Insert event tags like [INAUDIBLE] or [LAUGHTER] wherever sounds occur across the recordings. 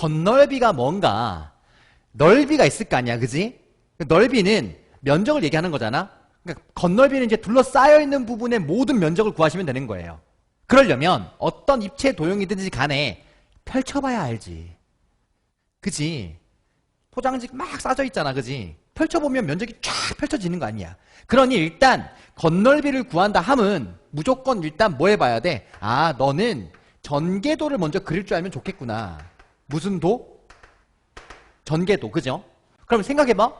겉넓이가 뭔가 넓이가 있을 거 아니야, 그지? 넓이는 면적을 얘기하는 거잖아. 그러니까 겉넓이는 이제 둘러싸여 있는 부분의 모든 면적을 구하시면 되는 거예요. 그러려면 어떤 입체 도형이든지 간에 펼쳐봐야 알지. 그지? 포장지 막 싸져 있잖아, 그지? 펼쳐보면 면적이 쫙 펼쳐지는 거 아니야. 그러니 일단 겉넓이를 구한다 함은 무조건 일단 뭐 해봐야 돼? 아, 너는 전개도를 먼저 그릴 줄 알면 좋겠구나. 무슨 도? 전개도, 그죠? 그럼 생각해봐.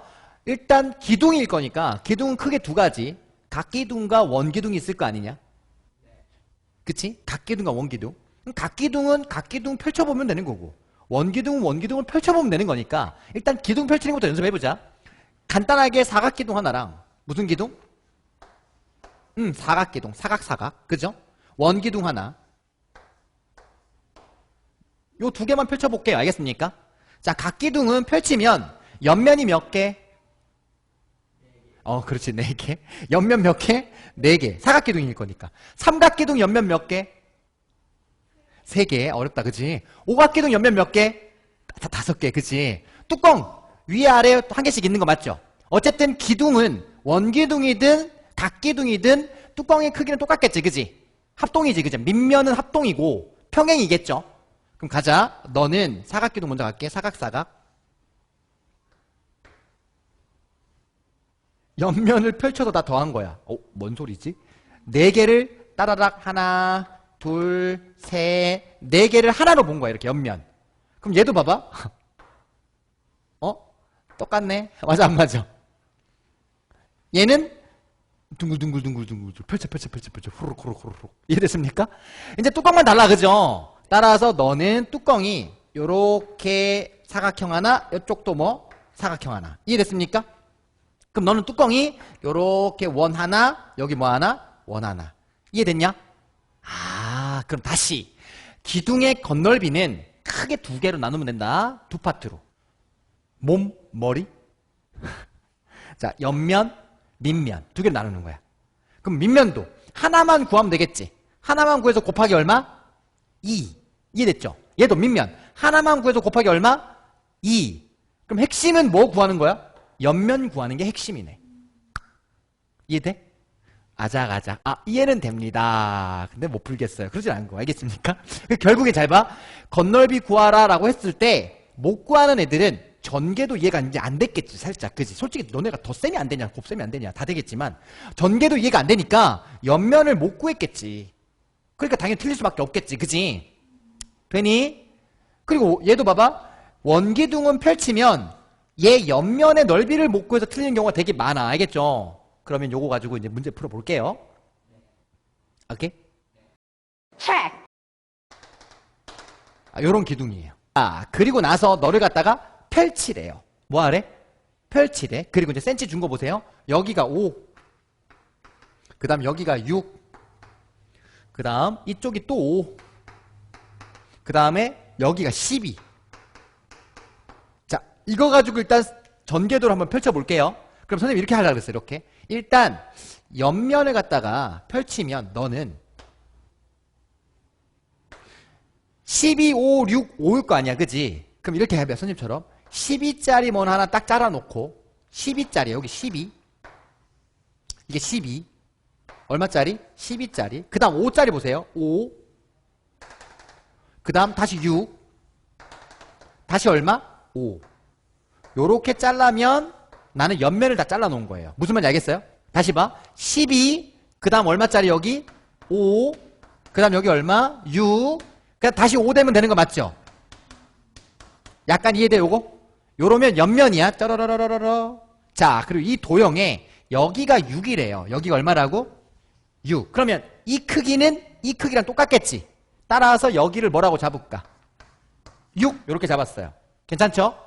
일단 기둥일 거니까 기둥은 크게 두 가지. 각기둥과 원기둥이 있을 거 아니냐? 그치? 각기둥과 원기둥. 각기둥은 각기둥 펼쳐보면 되는 거고 원기둥은 원기둥을 펼쳐보면 되는 거니까 일단 기둥 펼치는 것부터 연습해보자. 간단하게 사각기둥 하나랑 무슨 기둥? 음, 사각기둥, 사각사각. 그죠? 원기둥 하나. 요 두 개만 펼쳐볼게요. 알겠습니까? 자, 각 기둥은 펼치면 옆면이 몇 개? 어, 그렇지. 네 개. [LAUGHS] 옆면 몇 개? 네 개. 사각기둥일 거니까. 삼각기둥 옆면 몇 개? 세 개. 어렵다. 그지? 오각기둥 옆면 몇 개? 다, 다섯 개. 그지? 뚜껑 위아래 한 개씩 있는 거 맞죠? 어쨌든 기둥은 원기둥이든 각기둥이든 뚜껑의 크기는 똑같겠지. 그지? 합동이지. 그죠? 밑면은 합동이고 평행이겠죠? 그럼 가자. 너는 사각기둥 먼저 갈게. 사각사각. 옆면을 펼쳐서 다 더한 거야. 어, 뭔 소리지? 네 개를 따라락 하나, 둘, 셋, 네 개를 하나로 본 거야. 이렇게 옆면. 그럼 얘도 봐봐. [LAUGHS] 어? 똑같네. [LAUGHS] 맞아 안 맞아? 얘는 둥글둥글둥글둥글 펼쳐 펼쳐 펼쳐 펼쳐 후루룩 후루룩 후루룩 이해됐습니까? 이제 뚜껑만 달라 그죠? 따라서 너는 뚜껑이 요렇게 사각형 하나 이쪽도 뭐 사각형 하나. 이해됐습니까? 그럼 너는 뚜껑이 요렇게 원 하나 여기 뭐 하나? 원 하나. 이해됐냐? 아 그럼 다시. 기둥의 겉넓이는 크게 두 개로 나누면 된다. 두 파트로. 몸 머리? [LAUGHS] 자 옆면 밑면. 두 개로 나누는 거야. 그럼 밑면도 하나만 구하면 되겠지. 하나만 구해서 곱하기 얼마? 2 이해됐죠? 얘도 밑면 하나만 구해서 곱하기 얼마? 2 그럼 핵심은 뭐 구하는 거야? 옆면 구하는 게 핵심이네. 이해돼? 아작아작. 아, 이해는 됩니다. 근데 못 풀겠어요. 그러진 않고. 알겠습니까? [LAUGHS] 결국에 잘 봐. 겉넓이 구하라 라고 했을 때 못 구하는 애들은 전개도 이해가 이제 안 됐겠지, 살짝. 그지? 솔직히 너네가 더 셈이 안 되냐, 곱셈이 안 되냐, 다 되겠지만, 전개도 이해가 안 되니까 옆면을 못 구했겠지. 그러니까 당연히 틀릴 수밖에 없겠지. 그지? 되니? 그리고 얘도 봐봐. 원기둥은 펼치면 얘 옆면의 넓이를 못 구해서 틀리는 경우가 되게 많아. 알겠죠? 그러면 요거 가지고 이제 문제 풀어볼게요. 오케이? check, 아, 요런 기둥이에요. 아, 그리고 나서 너를 갖다가 펼치래요. 뭐 하래? 펼치래. 그리고 이제 센치 준 거 보세요. 여기가 5. 그 다음 여기가 6. 그 다음 이쪽이 또 5. 그 다음에 여기가 12. 자, 이거 가지고 일단 전개도를 한번 펼쳐볼게요. 그럼 선생님이 이렇게 하려고 그랬어요. 이렇게. 일단 옆면을 갖다가 펼치면 너는 12, 5, 6, 5일 거 아니야. 그지? 그럼 이렇게 해봐. 선생님처럼. 12짜리 뭐 하나 딱 잘라놓고 12짜리 여기 12 이게 12 얼마짜리? 12짜리 그 다음 5짜리 보세요 5 그 다음 다시 6 다시 얼마? 5 요렇게 잘라면 나는 옆면을 다 잘라 놓은 거예요 무슨 말인지 알겠어요? 다시 봐 12, 그 다음 얼마짜리 여기? 5, 그 다음 여기 얼마? 6, 그냥 다시 5 되면 되는 거 맞죠? 약간 이해돼 요거? 요러면 옆면이야 짜라라라라라 자 그리고 이 도형에 여기가 6이래요 여기가 얼마라고? 6 그러면 이 크기는 이 크기랑 똑같겠지 따라서 여기를 뭐라고 잡을까? 6 요렇게 잡았어요. 괜찮죠?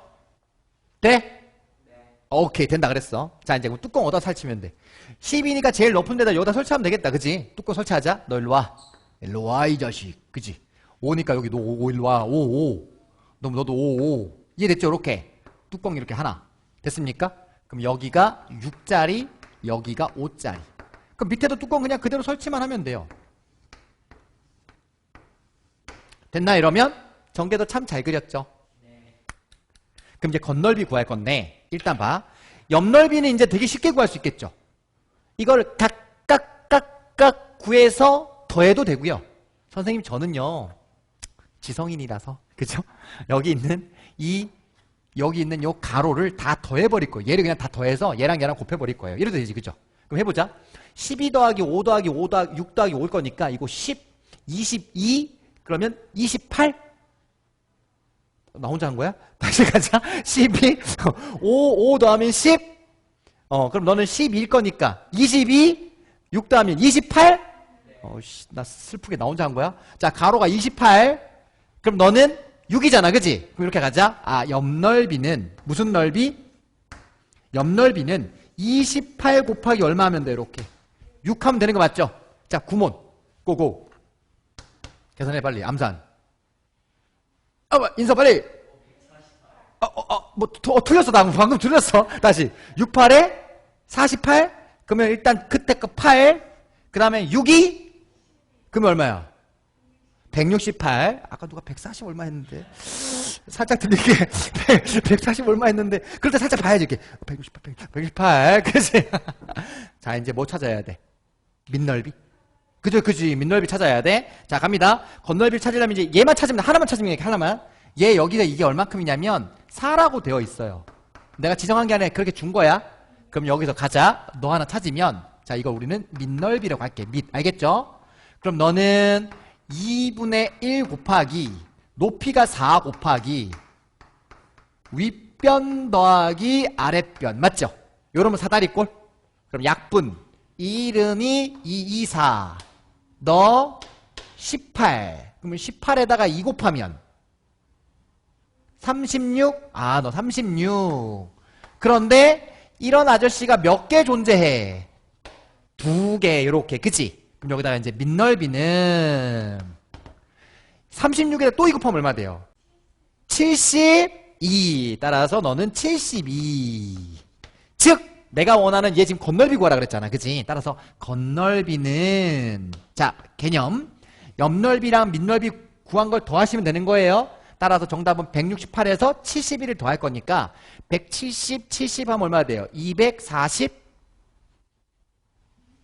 돼? 오케이 된다 그랬어. 자 이제 뚜껑 어디다 설치면 돼. 10이니까 제일 높은 데다 여기다 설치하면 되겠다. 그지? 뚜껑 설치하자. 너 일로 와. 일로 와 이 자식. 그지? 5니까 여기 너 5, 일로 와. 5, 5 너, 너도 5, 5 이해됐죠? 이렇게. 뚜껑 이렇게 하나. 됐습니까? 그럼 여기가 6짜리 여기가 5짜리. 그럼 밑에도 뚜껑 그냥 그대로 설치만 하면 돼요 됐나 이러면 전개도 참 잘 그렸죠 그럼 이제 겉넓이 구할 건데 일단 봐. 옆넓이는 이제 되게 쉽게 구할 수 있겠죠. 이걸 각각 각각 구해서 더해도 되고요. 선생님 저는요 지성인이라서 그죠? 여기 있는 이 여기 있는 요 가로를 다 더해버릴 거예요. 얘를 그냥 다 더해서 얘랑 얘랑 곱해버릴 거예요. 이래도 되지 그죠? 그럼 해보자. 12 더하기 5 더하기 5 더하기 6 더하기 5일 거니까 이거 10, 22 그러면 28 나 혼자 한 거야? [LAUGHS] 다시 가자. 12 5 5 더하면 10 어, 그럼 너는 12일 거니까 22 6 더하면 28 어, 씨, 나 슬프게 나 혼자 한 거야? 자, 가로가 28 그럼 너는 6이잖아, 그지? 그럼 이렇게 가자. 아, 옆넓이는 무슨 넓이? 옆넓이는 28 곱하기 얼마 하면 돼, 이렇게. 6 하면 되는 거 맞죠? 자, 구몬. 고고. 계산해, 빨리. 암산. 아, 뭐, 인사 빨리. 어, 어, 어, 뭐, 더- 어, 틀렸어. 나 방금 틀렸어. 다시. 68에 48? 그러면 일단 그때 거 8. 그 다음에 6이? 그러면 얼마야? 168. 아까 누가 140 얼마 했는데. 살짝 들리게. 140 [LAUGHS] 얼마 했는데. 그럴 때 살짝 봐야지, 이렇게. 168, 168. 그지? 자, 이제 뭐 찾아야 돼? 민넓이? 그죠, 그지. 민넓이 찾아야 돼. 자, 갑니다. 겉넓이를 찾으려면 이제 얘만 찾으면, 돼. 하나만 찾으면 돼, 하나만. 얘 여기가 이게 얼만큼이냐면 4라고 되어 있어요. 내가 지정한 게 아니라 그렇게 준 거야. 그럼 여기서 가자. 너 하나 찾으면, 자, 이거 우리는 민넓이라고 할게. 밑. 알겠죠? 그럼 너는 2분의 1 곱하기, 높이가 4 곱하기, 윗변 더하기 아랫변. 맞죠? 요러면 사다리꼴. 그럼 약분. 1은이 2, 2, 4. 너 18. 그러면 18에다가 2 곱하면 36? 아, 너 36. 그런데 이런 아저씨가 몇 개 존재해? 두 개, 이렇게. 그치? 그럼 여기다가 이제 민넓이는 36에다 또 2 곱하면 얼마 돼요? 72. 따라서 너는 72. 즉, 내가 원하는 얘 지금 겉넓이 구하라 그랬잖아. 그치? 따라서 겉넓이는, 자, 개념. 옆넓이랑 밑넓이 구한 걸 더하시면 되는 거예요. 따라서 정답은 168에서 71을 더할 거니까 170, 70 하면 얼마 돼요? 240?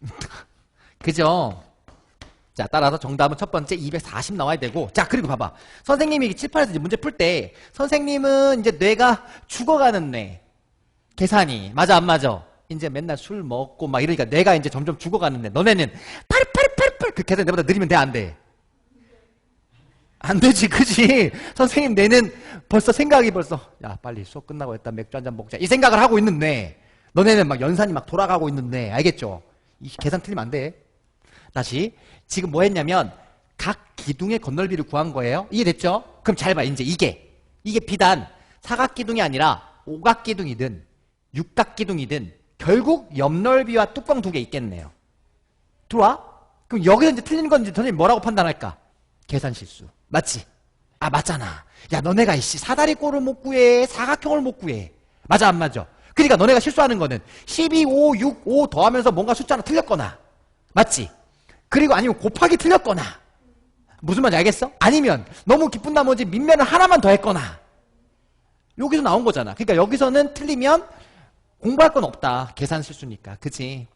[LAUGHS] 그죠? 자, 따라서 정답은 첫 번째 240 나와야 되고. 자, 그리고 봐봐. 선생님이 칠판에서 이제 문제 풀 때, 선생님은 이제 뇌가 죽어가는 뇌. 계산이. 맞아, 안 맞아? 이제 맨날 술 먹고 막 이러니까 뇌가 이제 점점 죽어가는 뇌. 너네는 파리파리파리파리 그 계산 내보다 느리면 돼, 안 돼? 안 되지, 그지? [LAUGHS] 선생님 뇌는 벌써 생각이 벌써, 야, 빨리 수업 끝나고 일단 맥주 한 잔 먹자. 이 생각을 하고 있는 뇌. 너네는 막 연산이 막 돌아가고 있는 뇌. 알겠죠? 이 계산 틀리면 안 돼. 다시. 지금 뭐 했냐면, 각 기둥의 겉넓이를 구한 거예요. 이해됐죠? 그럼 잘 봐, 이제 이게. 이게 비단 사각기둥이 아니라 오각기둥이든 육각기둥이든 결국 옆넓이와 뚜껑 두 개 있겠네요. 들어와? 그럼 여기서 이제 틀린 건지 선생님 뭐라고 판단할까? 계산 실수. 맞지? 아, 맞잖아. 야, 너네가 이씨 사다리 꼴을 못 구해. 사각형을 못 구해. 맞아, 안 맞아? 그러니까 너네가 실수하는 거는 12, 5, 6, 5 더하면서 뭔가 숫자는 틀렸거나. 맞지? 그리고 아니면 곱하기 틀렸거나. 무슨 말인지 알겠어? 아니면 너무 기쁜 나머지 밑면을 하나만 더 했거나. 여기서 나온 거잖아. 그러니까 여기서는 틀리면 공부할 건 없다. 계산 실수니까. 그치?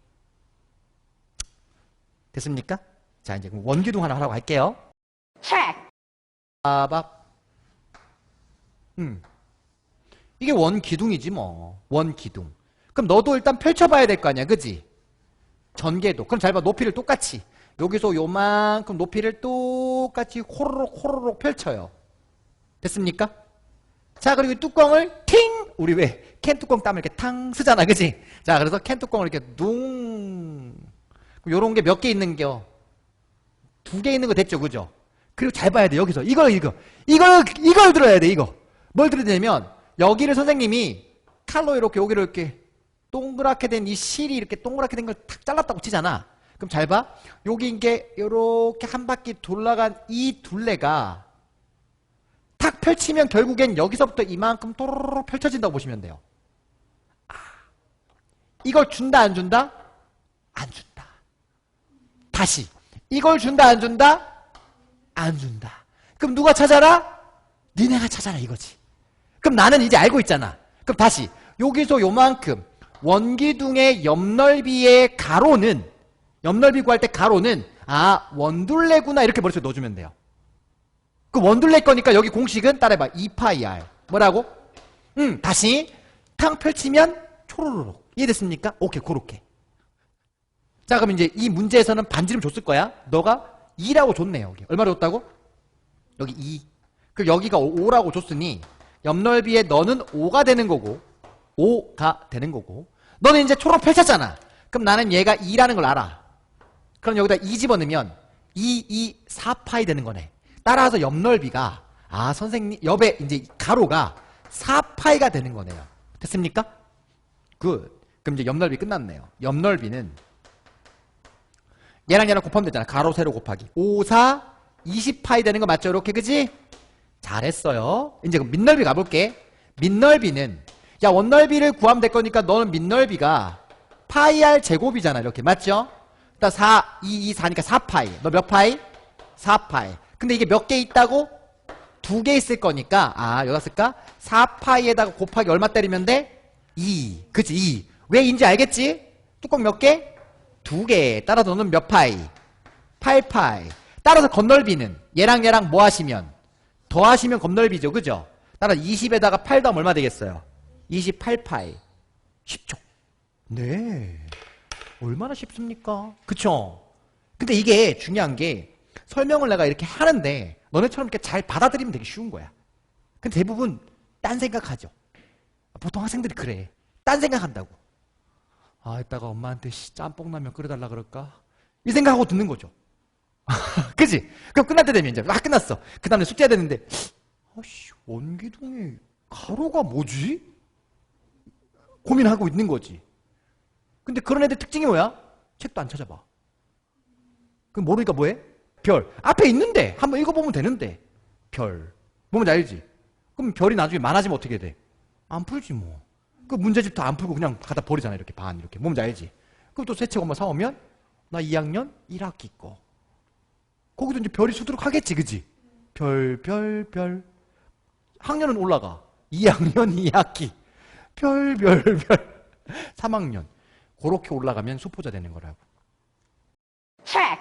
됐습니까? 자, 이제 원기둥 하나 하라고 할게요. check, 빠박. 음. 이게 원기둥이지 뭐. 원기둥. 그럼 너도 일단 펼쳐봐야 될 거 아니야. 그지? 전개도. 그럼 잘 봐. 높이를 똑같이. 여기서 요만큼 높이를 똑같이 호로록 호로록 펼쳐요. 됐습니까? 자, 그리고 이 뚜껑을 팅! 우리 왜 캔 뚜껑 따면 이렇게 탕 쓰잖아. 그지? 자, 그래서 캔 뚜껑을 이렇게 둥. 요런 게 몇 개 있는겨? 두 개 있는 거 됐죠. 그죠? 그리고 잘 봐야 돼. 여기서. 이걸, 이거. 이걸, 이걸 들어야 돼. 이거. 뭘 들어야 되냐면, 여기를 선생님이 칼로 이렇게, 여기를 이렇게 동그랗게 된 이 실이 이렇게 동그랗게 된 걸 탁 잘랐다고 치잖아. 그럼 잘 봐. 여기 이게 요렇게 한 바퀴 돌아간 이 둘레가 탁 펼치면 결국엔 여기서부터 이만큼 또르르 펼쳐진다고 보시면 돼요. 아, 이걸 준다, 안 준다? 안 준다. 다시. 이걸 준다, 안 준다? 안 준다. 그럼 누가 찾아라? 니네가 찾아라 이거지. 그럼 나는 이제 알고 있잖아. 그럼 다시 여기서 요만큼 원기둥의 옆넓이의 가로는 옆넓이 구할 때 가로는 아 원둘레구나 이렇게 머릿속에 넣어주면 돼요. 그 원둘레 거니까 여기 공식은 따라해봐. 2파이 r 뭐라고? 음 다시 탕 펼치면 초로로록 이해됐습니까? 오케이 고렇게. 자 그럼 이제 이 문제에서는 반지름 줬을 거야. 너가 2라고 줬네요 여기. 얼마로 줬다고? 여기 2 그럼 여기가 5라고 줬으니 옆넓이에 너는 5가 되는 거고 5가 되는 거고 너는 이제 초록 펼쳤잖아. 그럼 나는 얘가 2라는 걸 알아. 그럼 여기다 2 집어넣으면 2, 2, 4파이 되는 거네 따라서 옆 넓이가 아 선생님 옆에 이제 가로가 4파이가 되는 거네요. 됐습니까? 굿. 그럼 이제 옆 넓이 끝났네요. 옆 넓이는 얘랑 얘랑 곱하면 되잖아. 가로 세로 곱하기. 5, 4, 20파이 되는 거 맞죠? 이렇게 그지? 잘했어요. 이제 그럼 밑넓이 가볼게. 밑넓이는 야 원넓이를 구하면 될 거니까 너는 밑넓이가 파이 r 제곱이잖아. 이렇게. 맞죠? 일단 4, 2, 2, 4니까 4파이. 너 몇 파이? 4파이 근데 이게 몇 개 있다고? 두 개 있을 거니까 아 여기다 쓸까? 4파이에다가 곱하기 얼마 때리면 돼? 2 그치 2 왜인지 알겠지? 뚜껑 몇 개? 두 개 따라서 너는 몇 파이? 8파이 따라서 건널비는 얘랑 얘랑 뭐 하시면? 더하시면 건널비죠 그죠? 따라 20에다가 8 더하면 얼마 되겠어요? 28파이 쉽죠? 네 얼마나 쉽습니까? 그쵸? 근데 이게 중요한 게 설명을 내가 이렇게 하는데 너네처럼 이렇게 잘 받아들이면 되게 쉬운 거야. 근데 대부분 딴 생각하죠. 보통 학생들이 그래. 딴 생각한다고. 아, 이따가 엄마한테 씨, 짬뽕라면 끓여달라 그럴까? 이 생각하고 듣는 거죠. [LAUGHS] 그지? 그럼 끝날 때 되면 이제 막 끝났어. 그 다음에 숙제해야 되는데 아씨 원기둥에 가로가 뭐지? 고민하고 있는 거지. 근데 그런 애들 특징이 뭐야? 책도 안 찾아봐. 그럼 모르니까 뭐해? 별. 앞에 있는데 한번 읽어보면 되는데 별. 뭔지 알지? 그럼 별이 나중에 많아지면 어떻게 돼? 안 풀지 뭐. 그 문제집도 안 풀고 그냥 갖다 버리잖아 이렇게 반 이렇게. 뭔지 알지? 그럼 또 새 책 엄마 사오면 나 2학년 1학기 거. 거기도 이제 별이 수두룩 하겠지 그지? 별 별 별. 학년은 올라가. 2학년 2학기. 별 별 별. 3학년. 그렇게 올라가면 수포자 되는 거라고. check,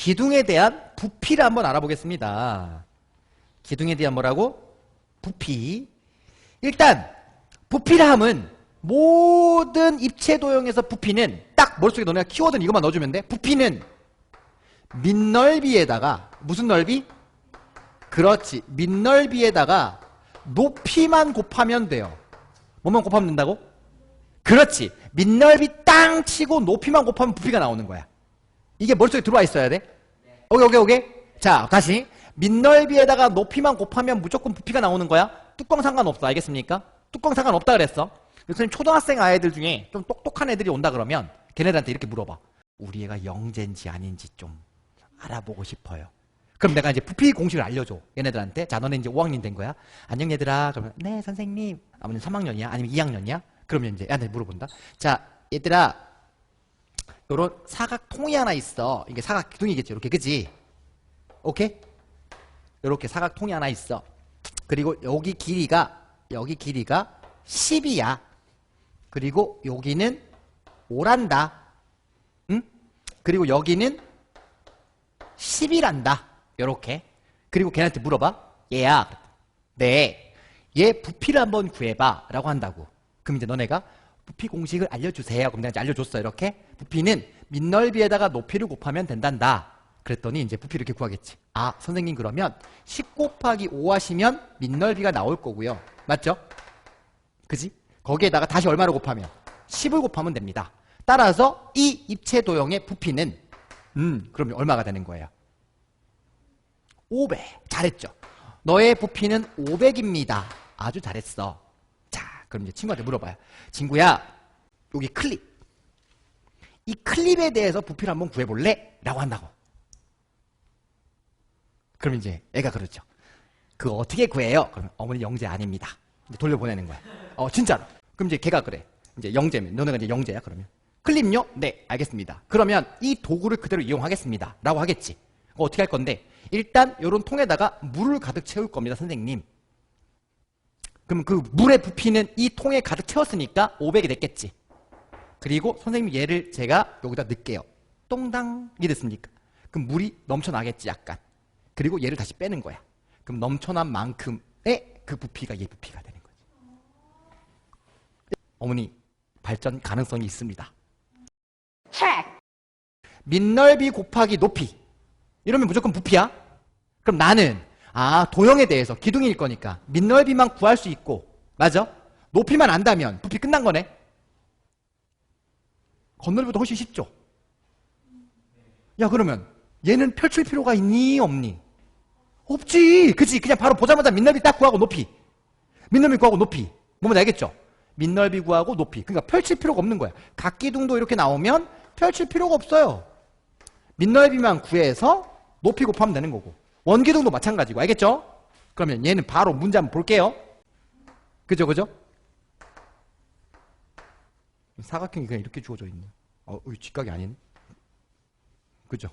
기둥에 대한 부피를 한번 알아보겠습니다. 기둥에 대한 뭐라고? 부피. 일단 부피라 함은 모든 입체 도형에서 부피는 딱 머릿속에 너네가 키워드는 이것만 넣어주면 돼. 부피는 밑넓이에다가 무슨 넓이? 그렇지. 밑넓이에다가 높이만 곱하면 돼요. 뭐만 곱하면 된다고? 그렇지. 밑넓이 땅 치고 높이만 곱하면 부피가 나오는 거야. 이게 머릿속에 들어와 있어야 돼? 오케이, 오케이, 오케이. 자, 다시. 밑넓이에다가 높이만 곱하면 무조건 부피가 나오는 거야? 뚜껑 상관없어. 알겠습니까? 뚜껑 상관없다 그랬어. 교수님, 초등학생 아이들 중에 좀 똑똑한 애들이 온다 그러면 걔네들한테 이렇게 물어봐. 우리 애가 영재인지 아닌지 좀 알아보고 싶어요. 그럼 내가 이제 부피 공식을 알려줘. 얘네들한테. 자, 너네 이제 5학년 된 거야. 안녕 얘들아. 그러면 네, 선생님. 아버님 3학년이야? 아니면 2학년이야? 그러면 이제 애한테 물어본다. 자, 얘들아. 요런 사각통이 하나 있어. 이게 사각 기둥이겠지. 이렇게 그지? 오케이? 요렇게 사각통이 하나 있어. 그리고 여기 길이가 여기 길이가 10이야. 그리고 여기는 5란다. 응? 그리고 여기는 10이란다. 요렇게. 그리고 걔한테 물어봐. 얘야. 네. 얘 부피를 한번 구해봐. 라고 한다고. 그럼 이제 너네가 부피 공식을 알려주세요. 그럼 내가 이제 알려줬어. 이렇게. 부피는 밑넓이에다가 높이를 곱하면 된단다. 그랬더니 이제 부피를 이렇게 구하겠지. 아, 선생님 그러면 10 곱하기 5 하시면 밑넓이가 나올 거고요. 맞죠? 그지? 거기에다가 다시 얼마를 곱하면? 10을 곱하면 됩니다. 따라서 이 입체 도형의 부피는 음, 그러면 얼마가 되는 거예요? 500. 잘했죠? 너의 부피는 500입니다. 아주 잘했어. 자, 그럼 이제 친구한테 물어봐요. 친구야, 여기 클립. 이 클립에 대해서 부피를 한번 구해볼래? 라고 한다고. 그럼 이제 애가 그러죠. 그거 어떻게 구해요? 그러면 어머니 영재 아닙니다. 돌려보내는 거야. 어, 진짜로. 그럼 이제 걔가 그래. 이제 영재면, 너네가 이제 영재야, 그러면. 클립요? 네, 알겠습니다. 그러면 이 도구를 그대로 이용하겠습니다. 라고 하겠지. 어떻게 할 건데 일단 요런 통에다가 물을 가득 채울 겁니다 선생님 그럼 그 물의 부피는 이 통에 가득 채웠으니까 500이 됐겠지. 그리고 선생님 얘를 제가 여기다 넣을게요. 똥당 이게 됐습니까? 그럼 물이 넘쳐나겠지 약간. 그리고 얘를 다시 빼는 거야. 그럼 넘쳐난 만큼의 그 부피가 얘 부피가 되는 거지. 어머니 발전 가능성이 있습니다. Check, 민넓이 곱하기 높이. 이러면 무조건 부피야. 그럼 나는 아 도형에 대해서 기둥일 거니까 민넓이만 구할 수 있고 맞아? 높이만 안다면 부피 끝난 거네? 건널이보다 훨씬 쉽죠? 야 그러면 얘는 펼칠 필요가 있니 없니? 없지. 그치 그냥 바로 보자마자 민넓이 딱 구하고 높이. 민넓이 구하고 높이. 뭐면 알겠죠? 민넓이 구하고 높이. 그러니까 펼칠 필요가 없는 거야. 각 기둥도 이렇게 나오면 펼칠 필요가 없어요. 민넓이만 구해서 높이 곱하면 되는 거고 원기둥도 마찬가지고 알겠죠? 그러면 얘는 바로 문제 한번 볼게요 그죠 그죠? 사각형이 그냥 이렇게 주어져 있네 어, 이 직각이 아니네 그죠?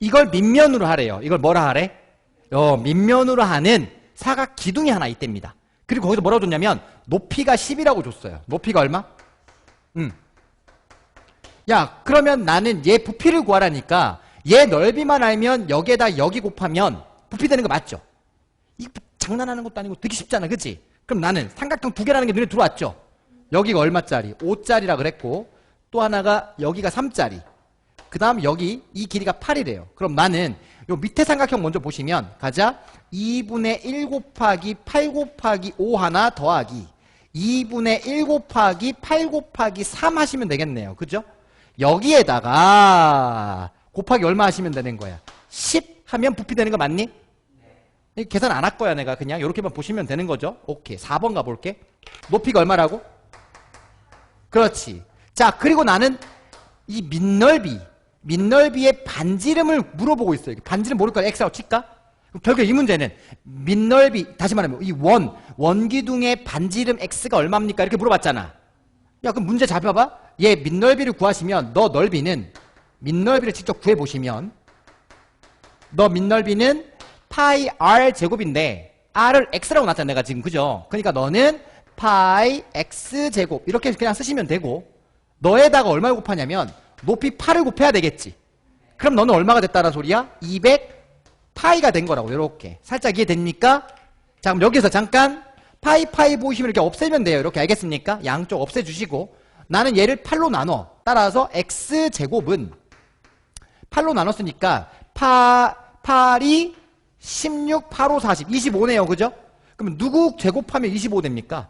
이걸 밑면으로 하래요. 이걸 뭐라 하래? 어, 밑면으로 하는 사각 기둥이 하나 있답니다. 그리고 거기서 뭐라고 줬냐면 높이가 10이라고 줬어요. 높이가 얼마? 음. 야, 그러면 나는 얘 부피를 구하라니까 얘 넓이만 알면 여기에다 여기 곱하면 부피 되는 거 맞죠? 이 장난하는 것도 아니고 되게 쉽잖아. 그치? 그럼 나는 삼각형 두 개라는 게 눈에 들어왔죠? 여기가 얼마짜리? 5짜리라 그랬고 또 하나가 여기가 3짜리. 그 다음 여기 이 길이가 8이래요. 그럼 나는 요 밑에 삼각형 먼저 보시면 가자. 2분의 1 곱하기 8 곱하기 5 하나 더하기 2분의 1 곱하기 8 곱하기 3 하시면 되겠네요. 그죠? 여기에다가 곱하기 얼마 하시면 되는 거야? 10 하면 부피 되는 거 맞니? 이 계산 안 할 거야 내가 그냥 이렇게만 보시면 되는 거죠. 오케이 4번 가볼게. 높이가 얼마라고? 그렇지. 자 그리고 나는 이 밑넓이 밑넓이의 반지름을 물어보고 있어요. 반지름 모를까 x라고 칠까? 결국 이 문제는 밑넓이 다시 말하면 이 원 원기둥의 반지름 x가 얼마입니까? 이렇게 물어봤잖아. 야 그럼 문제 잡아봐. 얘 밑넓이를 구하시면 너 넓이는 밑넓이를 직접 구해 보시면 너 밑넓이는 파이 r 제곱인데 r을 x라고 놨잖아 내가 지금 그죠? 그러니까 너는 파이 x 제곱 이렇게 그냥 쓰시면 되고 너에다가 얼마를 곱하냐면 높이 8을 곱해야 되겠지. 그럼 너는 얼마가 됐다는 소리야? 200 파이가 된 거라고 이렇게 살짝 이해됩니까? 자 그럼 여기서 잠깐 파이 파이 보시면 이렇게 없애면 돼요. 이렇게 알겠습니까? 양쪽 없애주시고 나는 얘를 8로 나눠. 따라서 x 제곱은 8로 나눴으니까 파 8이 16, 8, 5, 40, 25네요. 그죠? 그러면 누구 제곱하면 25 됩니까?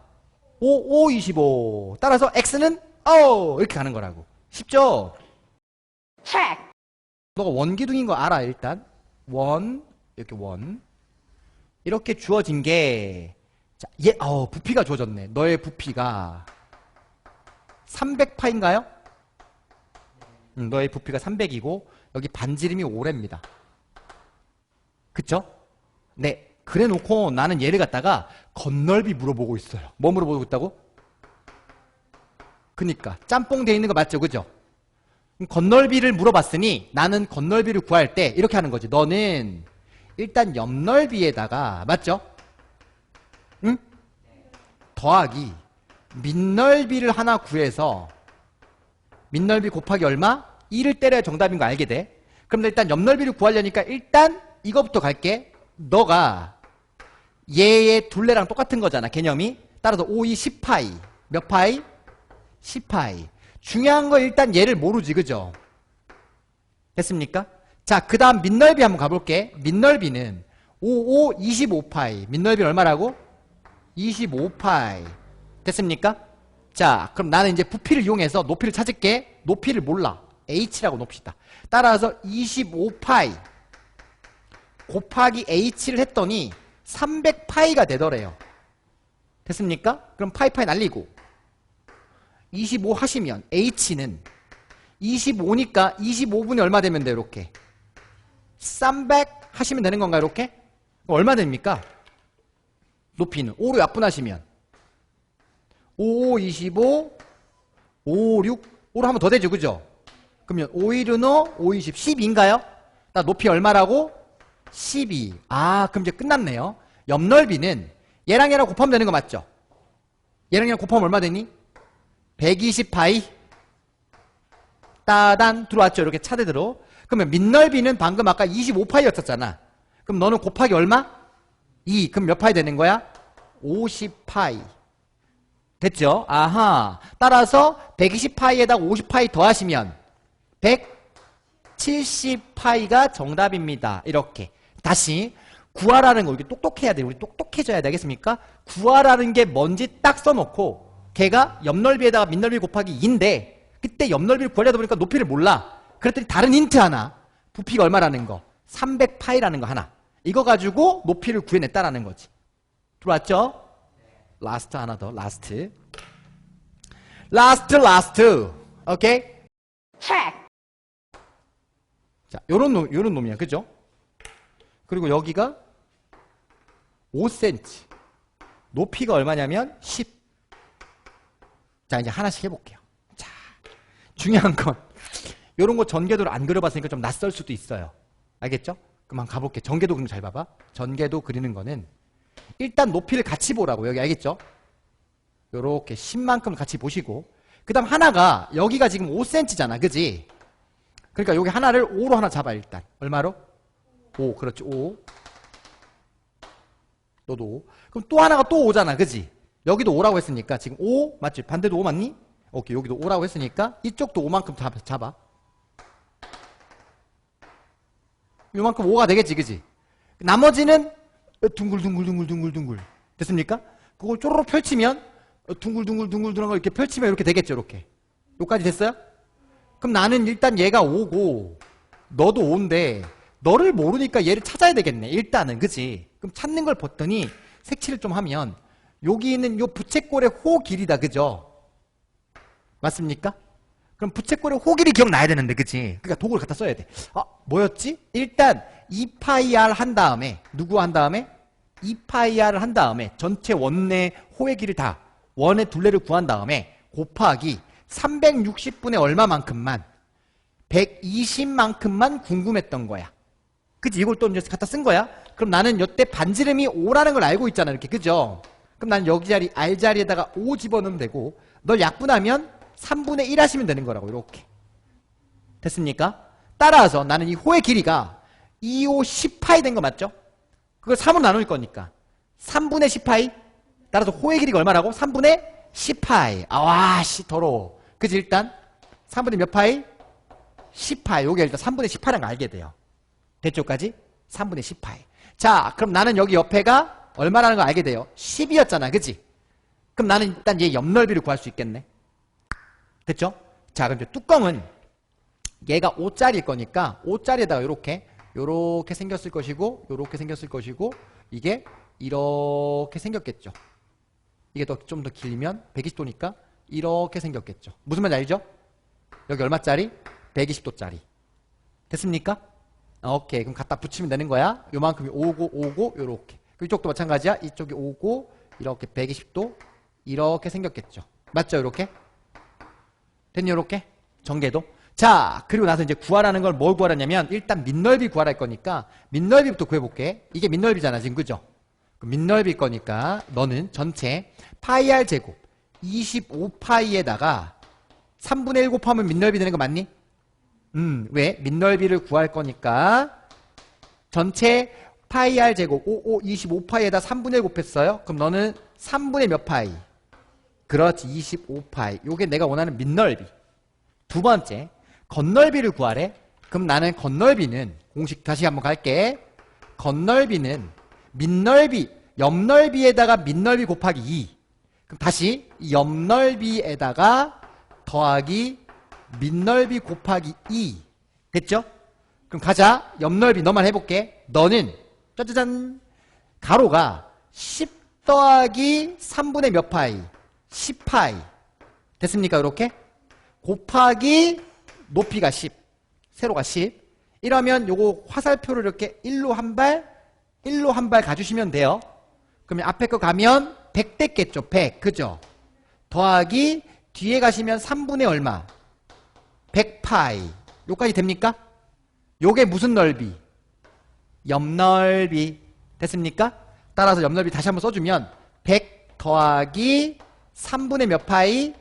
5, 5, 25. 따라서 x는 어 이렇게 가는 거라고. 쉽죠? check, 너가 원기둥인 거 알아 일단 원 이렇게 원 이렇게 주어진 게 자, 얘, 어, 부피가 주어졌네 너의 부피가 300파인가요? 음, 너의 부피가 300이고 여기 반지름이 5래입니다 그쵸? 네 그래 놓고 나는 얘를 갖다가 건널비 물어보고 있어요 뭐 물어보고 있다고? 그니까 짬뽕 돼 있는 거 맞죠 그죠? 건널비를 물어봤으니 나는 건널비를 구할 때 이렇게 하는 거지. 너는 일단 옆넓이에다가 맞죠? 응? 더하기 밑넓이를 하나 구해서 밑넓이 곱하기 얼마? 2를 때려야 정답인 거 알게 돼. 그럼 일단 옆넓이를 구하려니까 일단 이거부터 갈게. 너가 얘의 둘레랑 똑같은 거잖아. 개념이. 따라서 5, 2, 10파이. 몇 파이? 10파이. 중요한 거 일단 얘를 모르지, 그죠? 됐습니까? 자, 그 다음 밑넓이 한번 가볼게. 밑넓이는 5, 5, 25파이. 밑넓이 얼마라고? 25파이. 됐습니까? 자, 그럼 나는 이제 부피를 이용해서 높이를 찾을게. 높이를 몰라. h라고 놉시다. 따라서 25파이 곱하기 h를 했더니 300파이가 되더래요. 됐습니까? 그럼 파이파이 날리고 25 하시면 h는 25니까 25분이 얼마 되면 돼요 이렇게 300 하시면 되는 건가요 이렇게 얼마 됩니까? 높이는 5로 약분하시면 5, 25, 5, 6, 5로 하면 더 되죠, 그죠? 그러면 5, 1은 5, 20, 12인가요? 나 높이 얼마라고? 12. 아, 그럼 이제 끝났네요. 옆 넓이는 얘랑 얘랑 곱하면 되는 거 맞죠? 얘랑 얘랑 곱하면 얼마 되니? 120파이. 따단 들어왔죠. 이렇게 차례대로 그러면 밑넓이는 방금 아까 25파이였었잖아. 그럼 너는 곱하기 얼마? 2 그럼 몇 파이 되는 거야? 50파이. 됐죠? 아하. 따라서 120파이에다 50파이 더하시면 170파이가 정답입니다. 이렇게. 다시 구하라는 거 우리 똑똑해야 돼. 우리 똑똑해져야 되겠습니까? 구하라는 게 뭔지 딱 써놓고 걔가 옆넓이에다가 밑넓이 곱하기 2인데 그때 옆넓이를 구하려다 보니까 높이를 몰라. 그랬더니 다른 힌트 하나. 부피가 얼마라는 거? 300파이라는 거 하나. 이거 가지고 높이를 구해냈다라는 거지. 들어왔죠? 라스트 하나 더. 라스트. 라스트 라스트. 오케이? check, 자 요런 놈 요런 놈이야. 그죠? 그리고 여기가 5cm 높이가 얼마냐면 10 자, 이제 하나씩 해볼게요. 자, 중요한 건, 요런 거 전개도를 안 그려봤으니까 좀 낯설 수도 있어요. 알겠죠? 한번 가볼게. 전개도 그럼 잘 봐봐. 전개도 그리는 거는, 일단 높이를 같이 보라고. 여기 알겠죠? 요렇게 10만큼 같이 보시고, 그 다음 하나가, 여기가 지금 5cm잖아. 그지? 그러니까 여기 하나를 5로 하나 잡아, 일단. 얼마로? 5. 그렇지, 5. 너도 5. 그럼 또 하나가 또 5잖아. 그지? 여기도 5라고 했으니까 지금 5 맞지? 반대도 5 맞니? 오케이 여기도 5라고 했으니까 이쪽도 5만큼 잡아, 잡아. 요만큼 5가 되겠지 그지? 나머지는 둥글둥글둥글둥글둥글 됐습니까? 그걸 쪼로록 펼치면 둥글둥글둥글둥글 이렇게 펼치면 이렇게 되겠죠 이렇게 요까지 됐어요? 그럼 나는 일단 얘가 5고 너도 5인데 너를 모르니까 얘를 찾아야 되겠네 일단은 그지? 그럼 찾는 걸 봤더니 색칠을 좀 하면 여기 있는 요 부채꼴의 호 길이다 그죠? 맞습니까? 그럼 부채꼴의 호 길이 기억나야 되는데 그치? 그러니까 도구를 갖다 써야 돼 아 뭐였지? 일단 2파이r 한 다음에 누구 한 다음에? 2파이r을 한 다음에 전체 원내 호의 길을 다 원의 둘레를 구한 다음에 곱하기 360분의 얼마만큼만 120만큼만 궁금했던 거야 그치? 이걸 또 이제 갖다 쓴 거야 그럼 나는 이때 반지름이 5라는 걸 알고 있잖아 이렇게 그죠? 그럼 난 여기 자리 R 자리에다가 5 집어넣으면 되고 널 약분하면 3분의 1 하시면 되는 거라고 이렇게 됐습니까? 따라서 나는 이 호의 길이가 2호 10파이 된 거 맞죠? 그걸 3으로 나눌 거니까 3분의 10파이 따라서 호의 길이가 얼마라고? 3분의 10파이 아와씨 더러워 그지 일단 3분의 몇 파이? 10파이 요게 일단 3분의 18이라는 거 알게 돼요 됐죠까지? 3분의 10파이 자 그럼 나는 여기 옆에가 얼마라는 걸 알게 돼요. 10이었잖아. 그치? 그럼 나는 일단 얘 옆넓이를 구할 수 있겠네. 됐죠? 자, 그럼 이제 뚜껑은 얘가 5짜리일 거니까 5짜리에다가 이렇게 요렇게 생겼을 것이고 요렇게 생겼을 것이고 이게 이렇게 생겼겠죠. 이게 더좀더 길면 120도니까 이렇게 생겼겠죠. 무슨 말인지 알죠? 여기 얼마짜리? 120도짜리. 됐습니까? 오케이. 그럼 갖다 붙이면 되는 거야. 요만큼이 오고 오고 요렇게. 이쪽도 마찬가지야. 이쪽이 오고 이렇게 120도 이렇게 생겼겠죠. 맞죠? 이렇게? 됐니? 이렇게? 전개도. 자, 그리고 나서 이제 구하라는 걸 뭘 구하라냐면 일단 밑넓이 구하라 할 거니까 밑넓이부터 구해볼게. 이게 밑넓이잖아, 지금 그죠? 밑넓이 거니까 너는 전체 파이 r 제곱 25파이에다가 3분의 1 곱하면 밑넓이 되는 거 맞니? 음, 왜? 밑넓이를 구할 거니까 전체 파이 r 제곱 55 25파이에다 3분의 1 곱했어요. 그럼 너는 3분의 몇 파이? 그렇지 25파이. 요게 내가 원하는 밑넓이. 두 번째 겉넓이를 구하래. 그럼 나는 겉넓이는 공식 다시 한번 갈게. 겉넓이는 밑넓이 옆넓이에다가 밑넓이 곱하기 2. 그럼 다시 이 옆넓이에다가 더하기 밑넓이 곱하기 2. 됐죠? 그럼 가자. 옆넓이 너만 해볼게. 너는 짜자잔 가로가 10 더하기 3분의 몇 파이? 10파이. 됐습니까? 이렇게? 곱하기 높이가 10. 세로가 10. 이러면 요거 화살표를 이렇게 1로 한 발, 1로 한 발 가주시면 돼요. 그러면 앞에 거 가면 100 됐겠죠. 100. 그죠? 더하기 뒤에 가시면 3분의 얼마? 100파이. 요까지 됩니까? 요게 무슨 넓이? 옆넓이. 됐습니까? 따라서 옆넓이 다시 한번 써주면 100 더하기 3분의 몇 파이?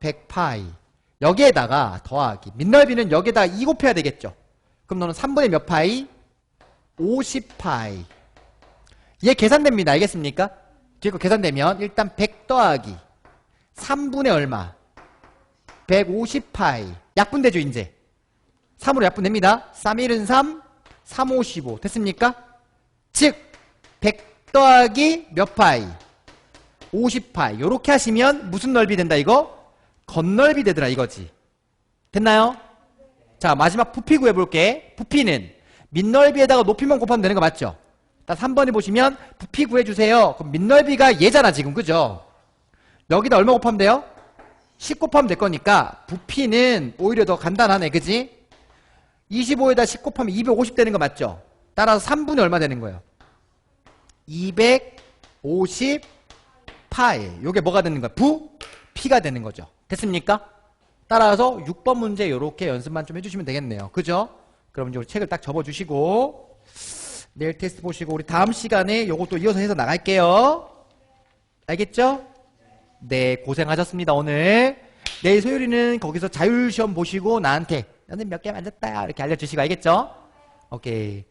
100파이. 여기에다가 더하기. 밑넓이는 여기에다가 2 곱해야 되겠죠. 그럼 너는 3분의 몇 파이? 50파이. 얘 계산됩니다. 알겠습니까? 뒤에 거 계산되면 일단 100 더하기 3분의 얼마? 150파이. 약분되죠, 이제. 3으로 약분됩니다. 3, 1은 3, 3, 5, 15. 됐습니까? 즉, 100 더하기 몇 파이? 50파이. 요렇게 하시면 무슨 넓이 된다, 이거? 겉넓이 되더라, 이거지. 됐나요? 자, 마지막 부피 구해볼게. 부피는 밑넓이에다가 높이만 곱하면 되는 거 맞죠? 딱 3번에 보시면 부피 구해주세요. 그럼 밑넓이가 얘잖아, 지금. 그죠? 여기다 얼마 곱하면 돼요? 10 곱하면 될 거니까 부피는 오히려 더 간단하네. 그지? 25에다 10 곱하면 250 되는 거 맞죠? 따라서 3분의 얼마 되는 거예요? 250파일. 요게 뭐가 되는 거야? 부? 피가 되는 거죠. 됐습니까? 따라서 6번 문제 요렇게 연습만 좀 해주시면 되겠네요. 그죠? 그럼 이제 우리 책을 딱 접어주시고 내일 테스트 보시고 우리 다음 시간에 요것도 이어서 해서 나갈게요. 알겠죠? 네, 고생하셨습니다, 오늘. 내일 소율이는 거기서 자율시험 보시고 나한테 너는 몇개 맞았다 이렇게 알려주시고 알겠죠? 오케이.